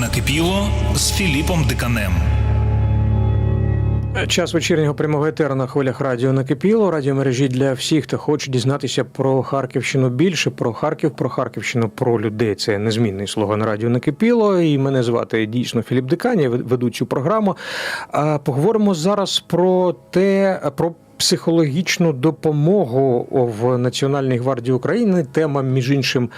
Накипіло з Філіпом Диканем. Час вечірнього прямого етеру на хвилях радіо накипіло. Радіомережі для всіх, хто хоче дізнатися про Харківщину більше, про Харків, про Харківщину, про людей. Це незмінний слоган радіо накипіло. І мене звати дійсно Філіп Дикань, я веду цю програму. Поговоримо зараз про те, про. Психологічну допомогу в Національній гвардії України. Тема, між іншим,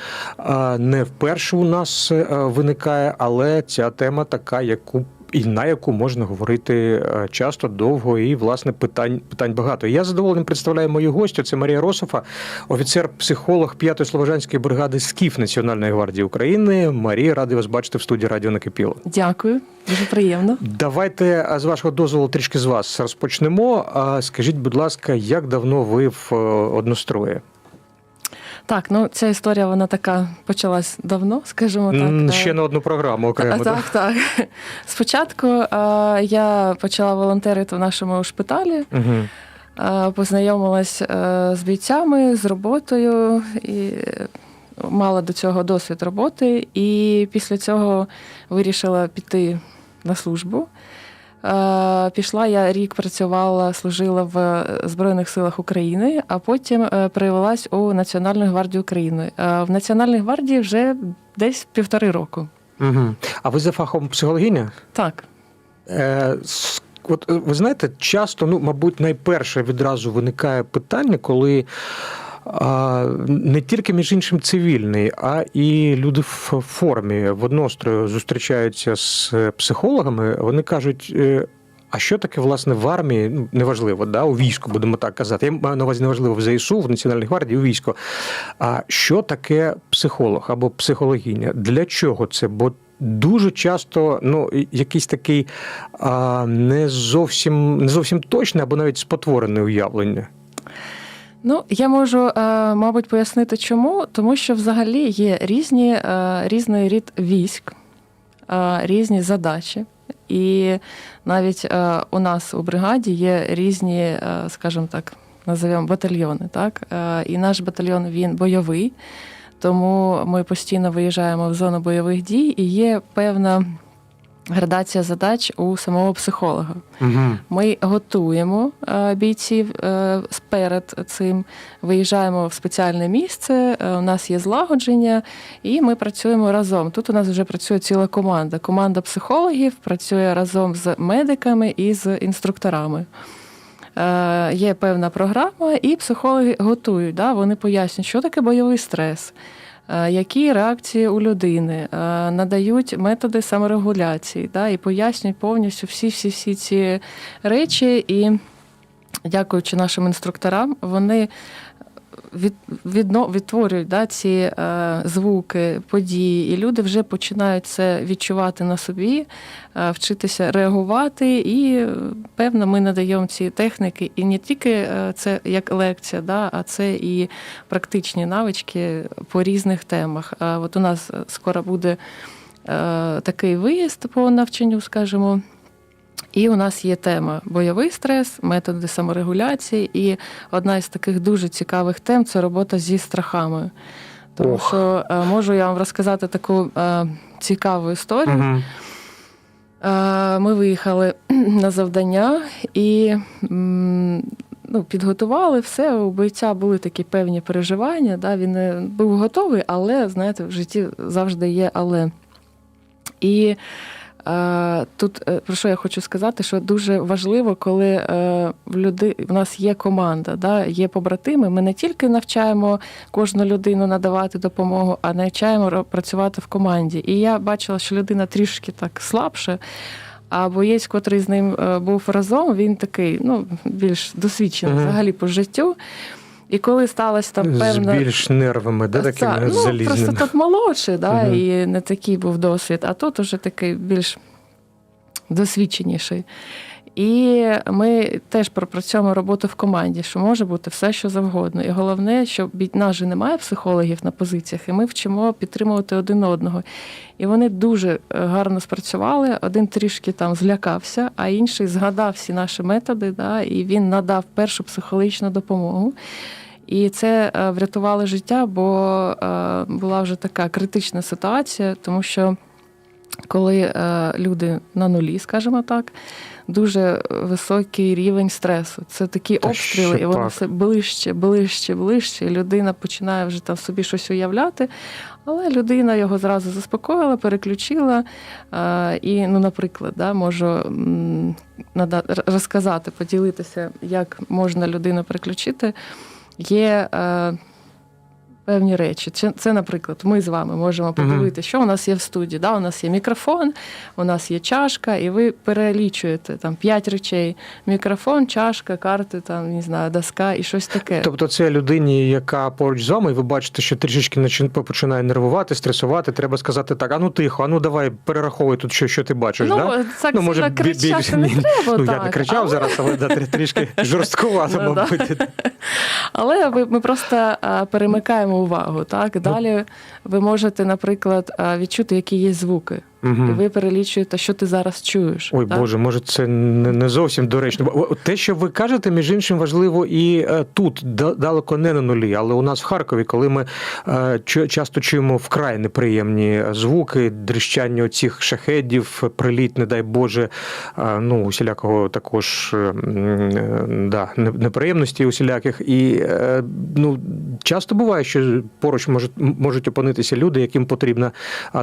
не вперше у нас е, виникає, але ця тема така, яку і на яку можна говорити е, часто, довго і власне питань питань багато. Я з задоволенням представляю мою гостю. Це Марія Рософа, офіцер-психолог 5-ї словажанської бригади СКІФ Національної гвардії України. Марія, радий вас бачити в студії Радіо Накипіло. Дякую, дуже приємно. Давайте з вашого дозволу трішки з вас розпочнемо. А скажіть, будь ласка, як давно ви в е, однострої? Так, ну ця історія вона така почалась давно, скажімо так. Ще на одну програму окремо. так, так. Спочатку е, я почала волонтерити в нашому шпиталі, Угу. е, познайомилась е, з бійцями, з роботою і е, мала до цього досвід роботи. І після цього вирішила піти на службу. Е, Пішла я рік працювала, служила в Збройних силах України, а потім е, перевелась у Національну гвардію України. Е, В Національній гвардії вже десь півтори року. Угу. А ви за фахом психологиня? Так. Е, От е, ви знаєте, часто, ну, мабуть, найперше відразу виникає питання, коли не тільки між іншим цивільний, а і люди в формі в однострою зустрічаються з психологами. Вони кажуть. е, А що таке, власне, в армії? Ну, неважливо, да, у війську, будемо так казати. Я маю на увазі неважливо в ЗСУ, в Національній гвардії, у війську. А що таке психолог або психологиня? Для чого це? Бо дуже часто ну, якийсь такий а, не зовсім не зовсім точне або навіть спотворене уявлення. Ну, я можу, е, мабуть, пояснити, чому, тому що взагалі є різні, е, різний рід військ, е, різні задачі. І навіть у нас у бригаді є різні, скажімо так, називаємо батальйони. Так? І наш батальйон він бойовий, тому ми постійно виїжджаємо в зону бойових дій, і є певна градація задач у самого психолога. Угу. Ми готуємо е, бійців е, перед цим, виїжджаємо в спеціальне місце. е, У нас є злагодження, і ми працюємо разом. Тут у нас вже працює ціла команда. Команда психологів працює разом з медиками і з інструкторами. Є певна програма, і психологи готують. Да? Вони пояснюють, що таке бойовий стрес. Е, Які реакції у людини е, надають методи саморегуляції, да, і пояснюють повністю всі всі всі ці речі. І дякуючи нашим інструкторам, вони від, відно, відтворюють да, ці е, звуки, події, і люди вже починають це відчувати на собі, е, вчитися реагувати. І е, певно, ми надаємо ці техніки, і не тільки е, це як лекція, да, а це і практичні навички по різних темах. А от у нас скоро буде е, такий виїзд по навчанню, скажімо. І у нас є тема бойовий стрес, методи саморегуляції. І одна із таких дуже цікавих тем це робота зі страхами. Тому Ох. що е, можу я вам розказати таку е, цікаву історію. Угу. Ми виїхали на завдання і ну, підготували все. У бойця були такі певні переживання. Да? Він був готовий, але знаєте, в житті завжди є але. І тут е, про що я хочу сказати, що дуже важливо, коли е, в люди в нас є команда, да, є побратими. Ми не тільки навчаємо кожну людину надавати допомогу, а навчаємо працювати в команді. І я бачила, що людина трішки так слабше. А боєць, котрий з ним е, був разом, він такий, ну, більш досвідчений Мгм. взагалі по життю. І коли сталася там певна. З більш нервами, да, такими Так, ну, залізними. Просто тут молодший, да, угу. і не такий був досвід, а тут уже такий більш досвідченіший. І ми теж пропрацьовуємо роботу в команді, що може бути все, що завгодно. І головне, що нас же немає психологів на позиціях, і ми вчимо підтримувати один одного. І вони дуже е, гарно спрацювали. Один трішки там злякався, а інший згадав всі наші методи, да, і він надав першу психологічну допомогу. І це е, врятувало життя, бо е, була вже така критична ситуація, тому що коли люди на нулі, скажімо так, дуже високий рівень стресу. Це такі Та обстріли, і вони пак. все ближче, ближче, ближче. І людина починає вже там собі щось уявляти. Але людина його зразу заспокоїла, переключила. Е, і, ну, наприклад, да, можу розказати, поділитися, як можна людину переключити. Є е, певні речі. Це, це, наприклад, ми з вами можемо подивитися, що у нас є в студії. Да? У нас є мікрофон, у нас є чашка, і ви перелічуєте там п'ять речей: мікрофон, чашка, карти, там, не знаю, доска і щось таке. Тобто, це людині, яка поруч з вами, і ви бачите, що трішечки починає нервувати, стресувати. Треба сказати так: а ну тихо, а ну давай перераховуй тут, що, що ти бачиш. ну, да? так Ну, може, кричати не треба. Ну, так. я не кричав але, зараз, але да, трішки жорсткувато, Ну, мабуть. але ми просто а, перемикаємо увагу. Так? Ну. Далі ви можете, наприклад, відчути, які є звуки. І ви перелічуєте, що ти зараз чуєш. Ой, так? Боже, може, це не, не зовсім доречно. Бо Те, що ви кажете, між іншим, важливо і е, тут, далеко не на нулі, але у нас в Харкові, коли ми е, часто чуємо вкрай неприємні звуки, дрищання цих шахедів, приліт, не дай Боже, е, ну, усілякого також да, неприємності усіляких. І ну, часто буває, що поруч можуть, можуть опинитися люди, яким потрібна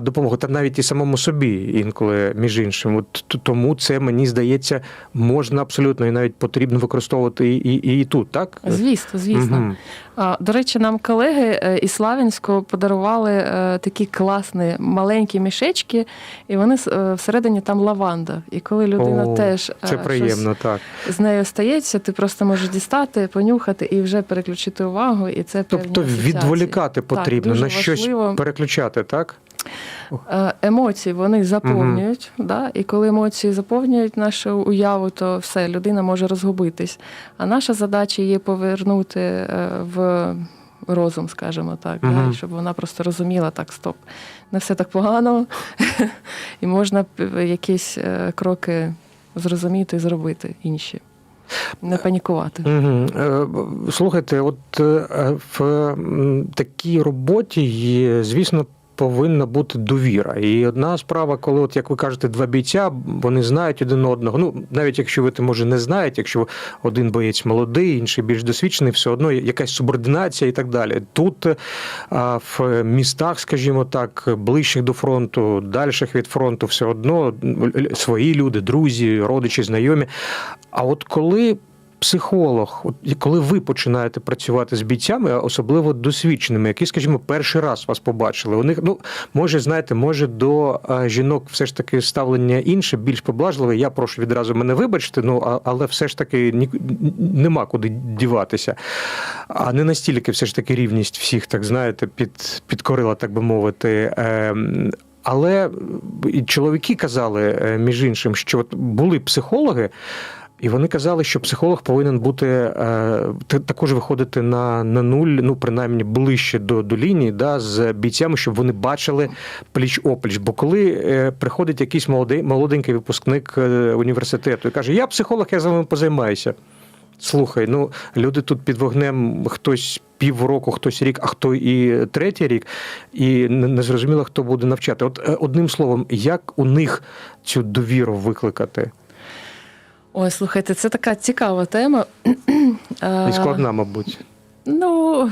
допомога, та навіть і самому собі інколи, між іншим. От тому це мені здається можна абсолютно і навіть потрібно використовувати і, і, і тут, так? Звісно, звісно. А, До речі, нам колеги е, із Славянського подарували е, такі класні маленькі мішечки, і вони е, всередині там лаванда. І коли людина О, теж Це приємно, так. з нею стається, ти просто можеш дістати, понюхати і вже переключити увагу. І це Тобто відволікати потрібно, дуже на щось важливо. переключати, так? Е, Емоції вони заповнюють, да? і коли емоції заповнюють нашу уяву, то все, людина може розгубитись. А наша задача є повернути е, в розум, скажімо так, да? І щоб вона просто розуміла, так, стоп, не все так погано, і можна якісь е, кроки зрозуміти і зробити інші. Не панікувати. Угу. Слухайте, от в такій роботі, звісно, повинна бути довіра. І одна справа, коли, от як ви кажете, два бійця, вони знають один одного. Ну, навіть якщо ви це може не знаєте, якщо один боєць молодий, інший більш досвідчений, все одно якась субординація і так далі. Тут е, в містах, скажімо так, ближчих до фронту, дальших від фронту, все одно свої люди, друзі, родичі, знайомі. А от коли психолог, от коли ви починаєте працювати з бійцями, особливо досвідченими, які, скажімо, перший раз вас побачили, у них, ну може, знаєте, може до жінок все ж таки ставлення інше, більш поблажливе. Я прошу відразу мене вибачити, ну але все ж таки ні, нема куди діватися. А не настільки все ж таки рівність всіх, так знаєте, під, підкорила, так би мовити. Ем, але і чоловіки казали, е, між іншим, що от були психологи, і вони казали, що психолог повинен бути е, також виходити на, на нуль, ну принаймні ближче до, до лінії, да, з бійцями, щоб вони бачили пліч опліч. Бо коли е, приходить якийсь молодий, молоденький випускник е, університету і каже: Я психолог, я з вами позаймаюся. Слухай, ну люди тут під вогнем хтось півроку, хтось рік, а хто і третій рік, і не зрозуміло, хто буде навчати. От е, одним словом, як у них цю довіру викликати? Ой, слухайте, це така цікава тема. І складна, мабуть. Ну,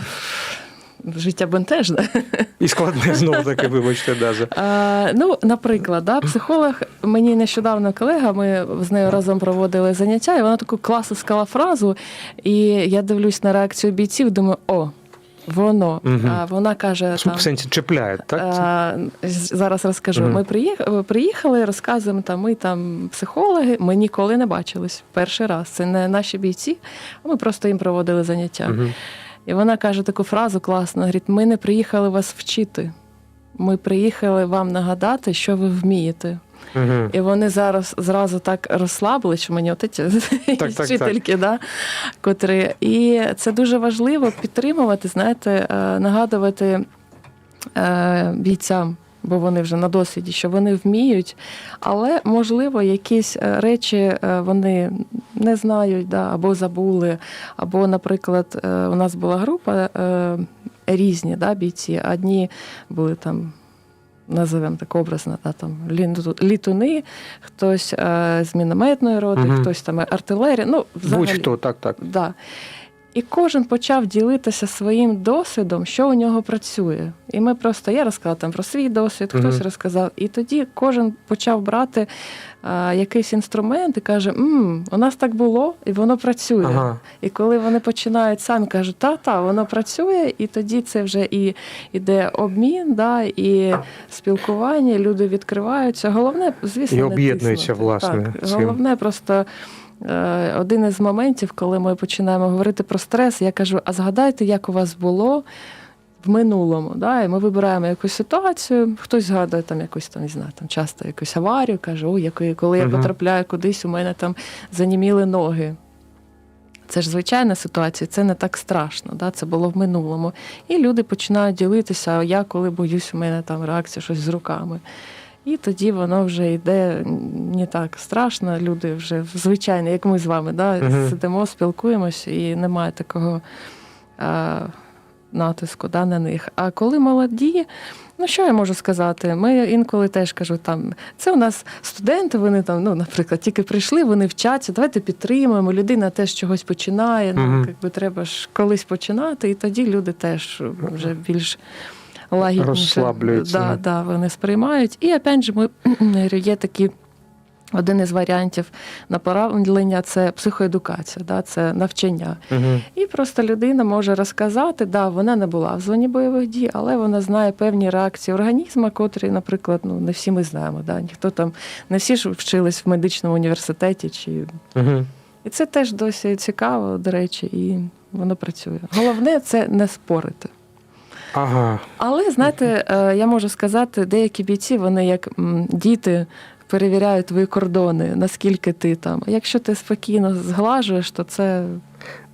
життя бентежне. І складне знову таки, вибачте, Даза. А, ну, наприклад, да, психолог, мені нещодавно колега, ми з нею разом проводили заняття, і вона таку класно сказала фразу. І я дивлюсь на реакцію бійців, думаю, о, воно. Мгм. А вона каже, там, В сенсі чіпляє, так? А, зараз розкажу. Мгм. Ми приїхали, приїхали, розказуємо там. Ми там психологи. Ми ніколи не бачились перший раз. Це не наші бійці, а ми просто їм проводили заняття. Мгм. І вона каже таку фразу класну: говорить, ми не приїхали вас вчити. Ми приїхали вам нагадати, що ви вмієте. Мгм. І вони зараз зразу так розслабили, що мені от ці так, вчительки, да, котрі. І це дуже важливо підтримувати, знаєте, е, нагадувати е, бійцям. бо вони вже на досвіді, що вони вміють, але можливо якісь е, речі вони не знають, да, або забули. Або, наприклад, у нас була група різні да, бійці. Одні були там. Називемо так образно, да, там літуни, хтось е, з мінометної роти, угу. хтось там артилерія. Ну, взагалі, Будь-хто, так, так. Да. І кожен почав ділитися своїм досвідом, що у нього працює. І ми просто я розказала там про свій досвід, хтось Мгм. розказав. І тоді кожен почав брати а, якийсь інструмент і каже: М, у нас так було, і воно працює. Ага. І коли вони починають самі кажуть, та, та, воно працює, і тоді це вже і іде обмін, да, і спілкування, люди відкриваються. Головне, звісно, І не об'єднуються, власне, Так, головне просто. Е, Один із моментів, коли ми починаємо говорити про стрес, я кажу: а згадайте, як у вас було в минулому. Да? І ми вибираємо якусь ситуацію, хтось згадує там якусь там, не знаю, там часто якусь аварію, каже, ой, який, коли я потрапляю кудись, у мене там заніміли ноги. Це ж звичайна ситуація, це не так страшно, да? це було в минулому. І люди починають ділитися, а я коли боюсь, у мене там реакція щось з руками. І тоді воно вже йде не так страшно. Люди вже звичайно, як ми з вами, да? Мгм. сидимо, спілкуємось, і немає такого а, натиску да, на них. А коли молоді, ну що я можу сказати? Ми інколи теж кажу, там це у нас студенти, вони там, ну, наприклад, тільки прийшли, вони вчаться, давайте підтримуємо. Людина теж чогось починає. Ну, якби треба ж колись починати, і тоді люди теж вже більш лагідніше Розслаблюються. Да, да, вони сприймають. І опять же, ми є такі. Один із варіантів направлення це психоедукація, да, це навчання. Угу. І просто людина може розказати, да, вона не була в зоні бойових дій, але вона знає певні реакції організму, котрі, наприклад, ну не всі ми знаємо. Да, ніхто там не всі ж вчились в медичному університеті, чи Угу. і це теж досі цікаво, до речі, і воно працює. Головне це не спорити. Ага. Але знаєте, е, я можу сказати, деякі бійці, вони як діти. Перевіряють твої кордони, наскільки ти там. Якщо ти спокійно зглажуєш, то це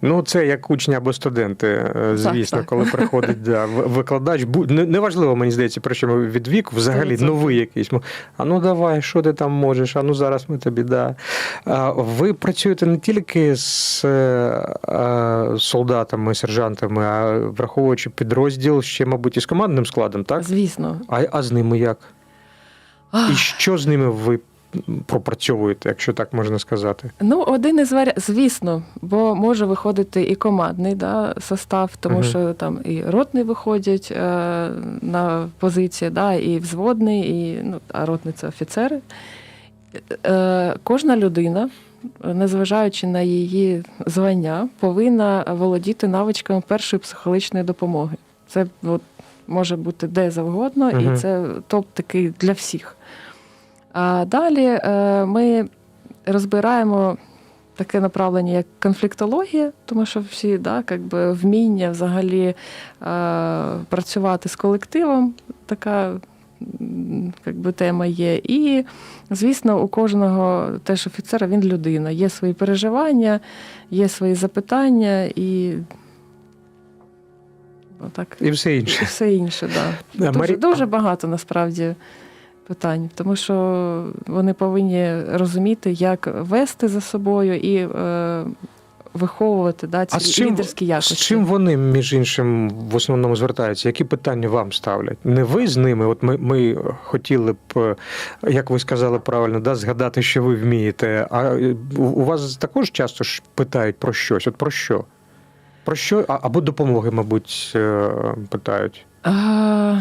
Ну, це як учні або студенти, е, звісно, так. коли приходить да, викладач. Неважливо, мені здається, про що ми від віку, взагалі 100%. новий якийсь. Мо- А ну давай, що ти там можеш? А ну зараз ми тобі да. Ви працюєте не тільки з е, солдатами, сержантами, а враховуючи підрозділ ще, мабуть, із командним складом, так? звісно. А, а з ними як? І що з ними ви пропрацьовуєте, якщо так можна сказати? Ну, один із варіантів, звісно, бо може виходити і командний да, состав, тому Мгм. що там і ротний виходять е, на позиції, да, і взводний, і ну, а ротний це офіцери. Е, кожна людина, незважаючи на її звання, повинна володіти навичками першої психологічної допомоги. Це от, може бути де завгодно, Мгм. і це топ такий для всіх. А далі е, ми розбираємо таке направлення, як конфліктологія, тому що всі да, как би, вміння взагалі е, працювати з колективом, така м, как би, тема є. І, звісно, у кожного теж офіцера він людина. Є свої переживання, є свої запитання і. Отак. І все І інше. все інше, да. А, Дуже, Марі- дуже багато насправді питань, тому що вони повинні розуміти, як вести за собою і е, виховувати да, ці А з чим, лідерські якості. з чим вони, між іншим, в основному звертаються? Які питання вам ставлять? Не ви з ними? От ми, ми хотіли б, е, як ви сказали правильно, да, згадати, що ви вмієте. А е, у у вас також часто ж питають про щось? От про що? Про що? А- Або допомоги, мабуть, е, питають. А,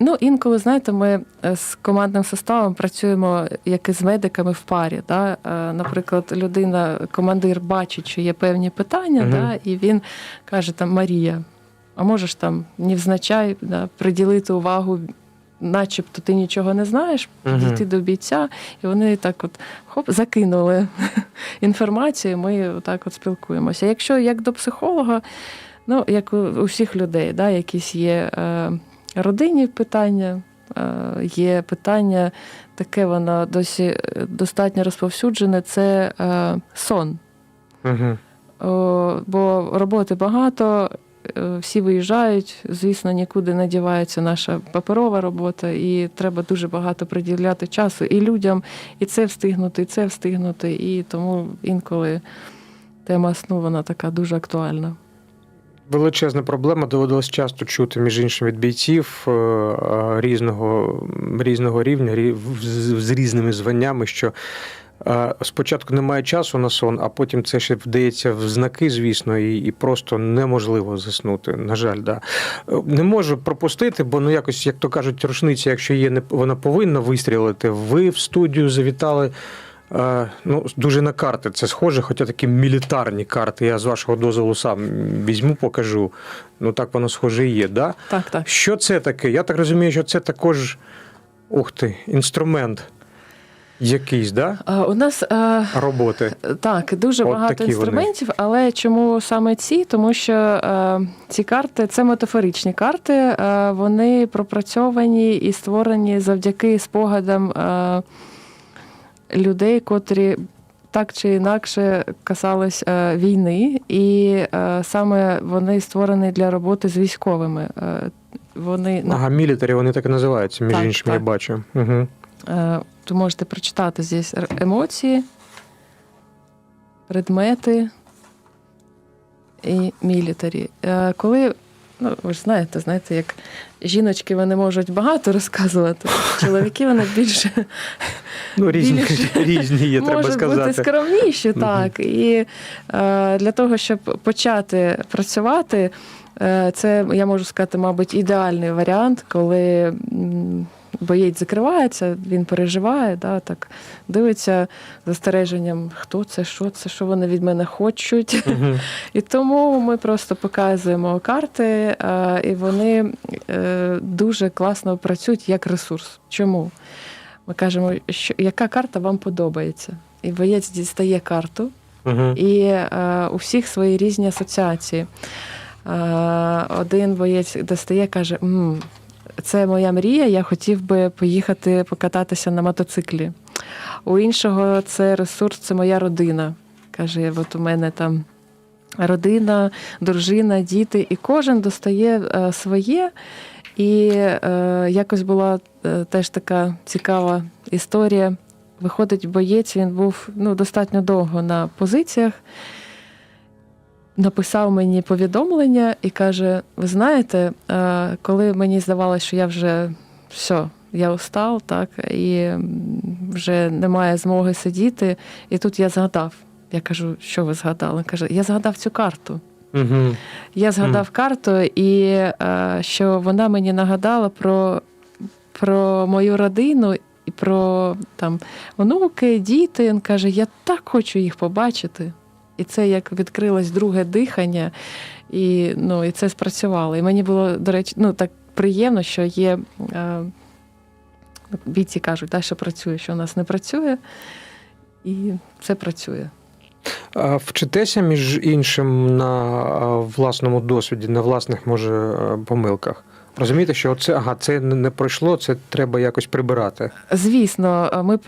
ну, інколи, знаєте, ми е, з командним составом працюємо як і з медиками в парі. Да? Е, Наприклад, людина, командир бачить, що є певні питання, Мгм. да? і він каже: там Марія, а можеш там невзначай да, приділити увагу. Начебто ти нічого не знаєш, підійти до бійця, і вони так от хоп, закинули інформацію, ми отак от спілкуємося. Якщо як до психолога, ну як у, у всіх людей, да, якісь є е, родинні питання, е, є питання, таке воно досі е, достатньо розповсюджене, це е, сон. Угу. О, бо роботи багато, всі виїжджають. Звісно, нікуди не дівається наша паперова робота, і треба дуже багато приділяти часу і людям, і це встигнути, і це встигнути. І тому інколи тема сну вона така дуже актуальна. Величезна проблема доводилось часто чути, між іншим, від бійців е, е, різного, різного рівня, з, різними званнями, що е, спочатку немає часу на сон, а потім це ще вдається в знаки, звісно, і, і просто неможливо заснути. На жаль, да. Е, Не можу пропустити, бо ну якось, як то кажуть, рушниця, якщо є, не вона повинна вистрілити. Ви в студію завітали. Е, Ну, дуже на карти це схоже, хоча такі мілітарні карти. Я з вашого дозволу сам візьму, покажу. Ну так воно схоже і є, да? Так, так. Що це таке? Я так розумію, що це також ух ти, інструмент якийсь, да? А, У нас е, Роботи. Так, дуже От багато такі вони. інструментів, але чому саме ці? Тому що е, ці карти це метафоричні карти, е, вони пропрацьовані і створені завдяки спогадам е, людей, котрі так чи інакше касались е, війни, і е, саме вони створені для роботи з військовими. Е, вони Ага, мілітарі, вони так і називаються, між Так, іншим, я бачу. Угу. Ви можете прочитати здесь емоції, предмети і мілітарі. Е, Коли, ну, ви ж знаєте, знаєте, як жіночки вони можуть багато розказувати, чоловіки вони більше Ну, різні, Більше різні є, треба можуть бути сказати. скромніші, Мгм. так. І е, для того, щоб почати працювати, е, це я можу сказати, мабуть, ідеальний варіант, коли боєць закривається, він переживає, да, так, дивиться застереженням, хто це, що це, що вони від мене хочуть. Мгм. І тому ми просто показуємо карти, е, і вони е, дуже класно працюють як ресурс. Чому? Ми кажемо, що яка карта вам подобається. І боєць дістає карту, Мгм. і е, у всіх свої різні асоціації. Е, один боєць достає, каже: «М, це моя мрія, я хотів би поїхати покататися на мотоциклі. У іншого це ресурс, це моя родина. Каже, от у мене там родина, дружина, діти, і кожен достає е, своє. І е, якось була е, теж така цікава історія. Виходить, боєць, він був ну, достатньо довго на позиціях. Написав мені повідомлення і каже: Ви знаєте, е, коли мені здавалося, що я вже все, я устав, так, і вже немає змоги сидіти. І тут я згадав. Я кажу, що ви згадали? Він каже, я згадав цю карту. Я згадав карту, і е, що вона мені нагадала про, про мою родину і про там онуки, діти. Він каже, я так хочу їх побачити. І це як відкрилось друге дихання, і, ну, і це спрацювало. І мені було, до речі, ну так приємно, що є. Е, бійці кажуть, да, що працює, що у нас не працює, і це працює. Вчитеся, між іншим, на власному досвіді, на власних, може, е, помилках. Розумієте, що це, ага, це не пройшло, це треба якось прибирати. Звісно, ми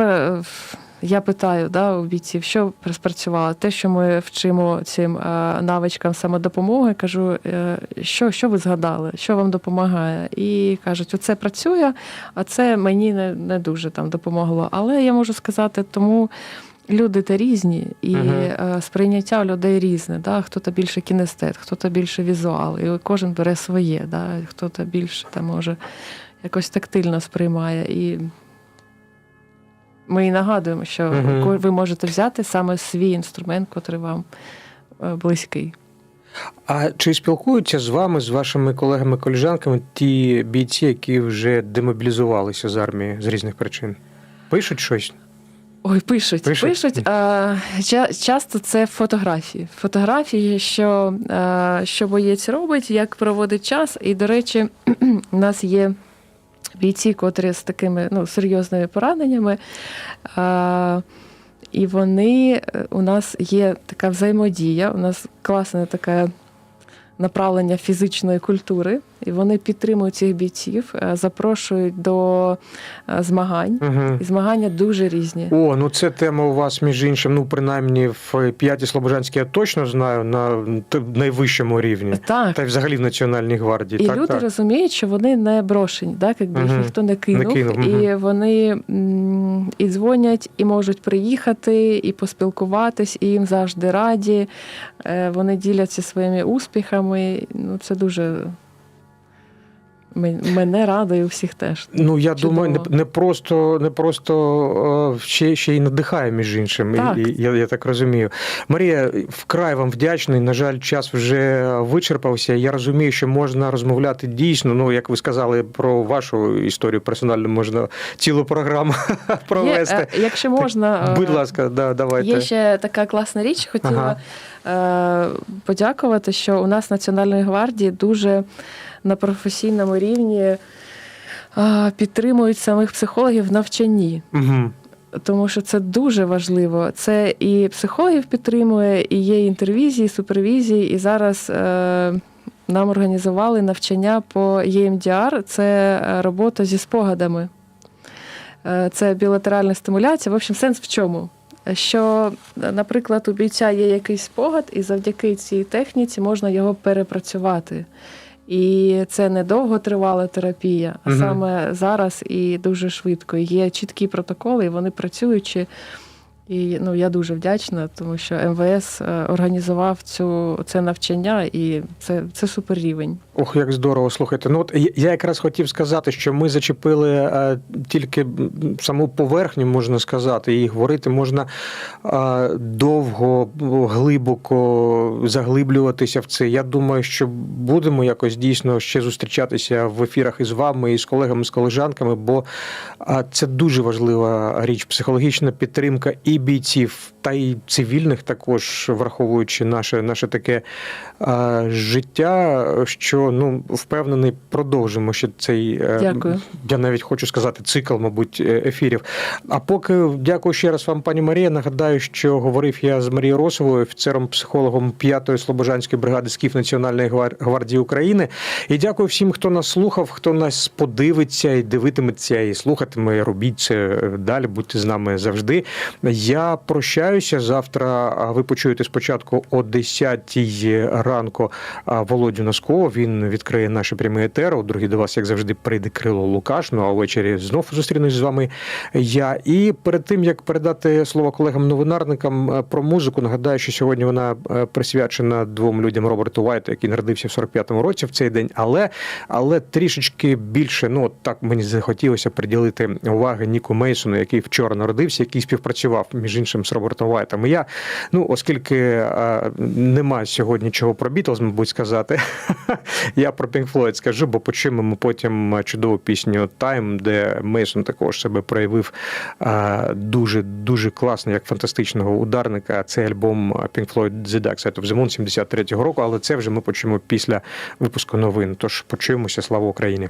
я питаю да, у бійців, що спрацювало. Те, що ми вчимо цим е, навичкам самодопомоги, кажу, е, що, що ви згадали, що вам допомагає. І кажуть, оце працює, а це мені не, не дуже там допомогло. Але я можу сказати, тому. Люди та різні, і е, сприйняття у людей різне. Да? Хто-то більше кінестет, хто-то більше візуал, і кожен бере своє, да? хто-то більше там може якось тактильно сприймає. І ми і нагадуємо, що ко- ви можете взяти саме свій інструмент, котрий вам е, близький. А чи спілкуються з вами, з вашими колегами-коліжанками, ті бійці, які вже демобілізувалися з армії з різних причин? Пишуть щось? Ой, пишуть, Пишуть? пишуть. А, часто це фотографії. Фотографії, що, а, що боєць робить, як проводить час. І, до речі, у нас є бійці, котрі з такими ну, серйозними пораненнями. А, і вони е, у нас є така взаємодія, у нас класне таке направлення фізичної культури. І вони підтримують цих бійців, е, запрошують до е, змагань. Угу. І змагання дуже різні. О, ну це тема у вас, між іншим, ну принаймні в п'ятій Слобожанській я точно знаю на найвищому рівні. Так. Та й взагалі в Національній гвардії. І так, люди так. розуміють, що вони не брошені, так якби їх ніхто не кинув, кинув, мгм. і вони і дзвонять, і можуть приїхати, і поспілкуватись, і їм завжди раді. Е, Вони діляться своїми успіхами. Ну це дуже мене радує всіх теж. Ну я Чудово. думаю, не, не просто не просто е, ще, ще й надихає, між іншим. Так. І, і, я, я так розумію. Марія, вкрай вам вдячний. На жаль, час вже вичерпався. Я розумію, що можна розмовляти дійсно. Ну, як ви сказали про вашу історію персональну, можна цілу програму провести. Є, е, якщо можна, Будь е, ласка, да, давайте. Є ще така класна річ. Хотіла е, подякувати, що у нас в Національної гвардії дуже на професійному рівні підтримують самих психологів в навчанні. Угу. Тому що це дуже важливо. Це і психологів підтримує, і є інтервізії, супервізії. І зараз е, нам організували навчання по EMDR. Це е, робота зі спогадами. Е, Це білатеральна стимуляція. В общем, сенс в чому? Що, наприклад, у бійця є якийсь спогад, і завдяки цій техніці можна його перепрацювати. І це не довго тривала терапія, а угу. саме зараз і дуже швидко. Є чіткі протоколи, і вони працюючі. І ну, я дуже вдячна, тому що МВС е, організував цю, це навчання, і це, це супер рівень. Ох, як здорово, слухайте. Ну от я- якраз хотів сказати, що ми зачепили е, тільки саму поверхню, можна сказати, і говорити можна е, довго, глибоко заглиблюватися в це. Я думаю, що будемо якось дійсно ще зустрічатися в ефірах із вами, і з колегами, з колежанками, бо е, це дуже важлива річ. Психологічна підтримка і бійців, та й цивільних, також враховуючи наше, наше таке е, життя, що ну впевнений, продовжимо ще цей е, Дякую. я навіть хочу сказати цикл, мабуть, е, ефірів. А поки дякую ще раз вам, пані Марія. Нагадаю, що говорив я з Марією Росовою, офіцером-психологом 5-ї Слобожанської бригади СКІФ Національної гвардії України. І дякую всім, хто нас слухав, хто нас подивиться і дивитиметься, і слухатиме. Робіть це далі. Будьте з нами завжди. Я прощаюся завтра. Ви почуєте спочатку о 10 ранку Володю Носкова. Він відкриє наше пряме етер. У до вас, як завжди, прийде Крило Лукаш. Ну а ввечері знов зустрінусь з вами. Я і перед тим як передати слово колегам-новинарникам е, про музику, нагадаю, що сьогодні вона е, присвячена двом людям Роберту Вайту, який народився в 45-му році в цей день. Але але трішечки більше, ну так мені захотілося приділити уваги Ніку Мейсону, який вчора народився, який співпрацював між іншим з Робертом Вайтом. І я, ну оскільки е, нема сьогодні чого про Бітлз, мабуть, сказати, я про Pink Floyd скажу, бо почуємо потім чудову пісню Time, де Мейсон також себе проявив е, дуже дуже класно, як фантастичного ударника. Це альбом Pink Floyd The Dark Side of the Moon 73-го року, але це вже ми почуємо після випуску новин. Тож почуємося, слава Україні.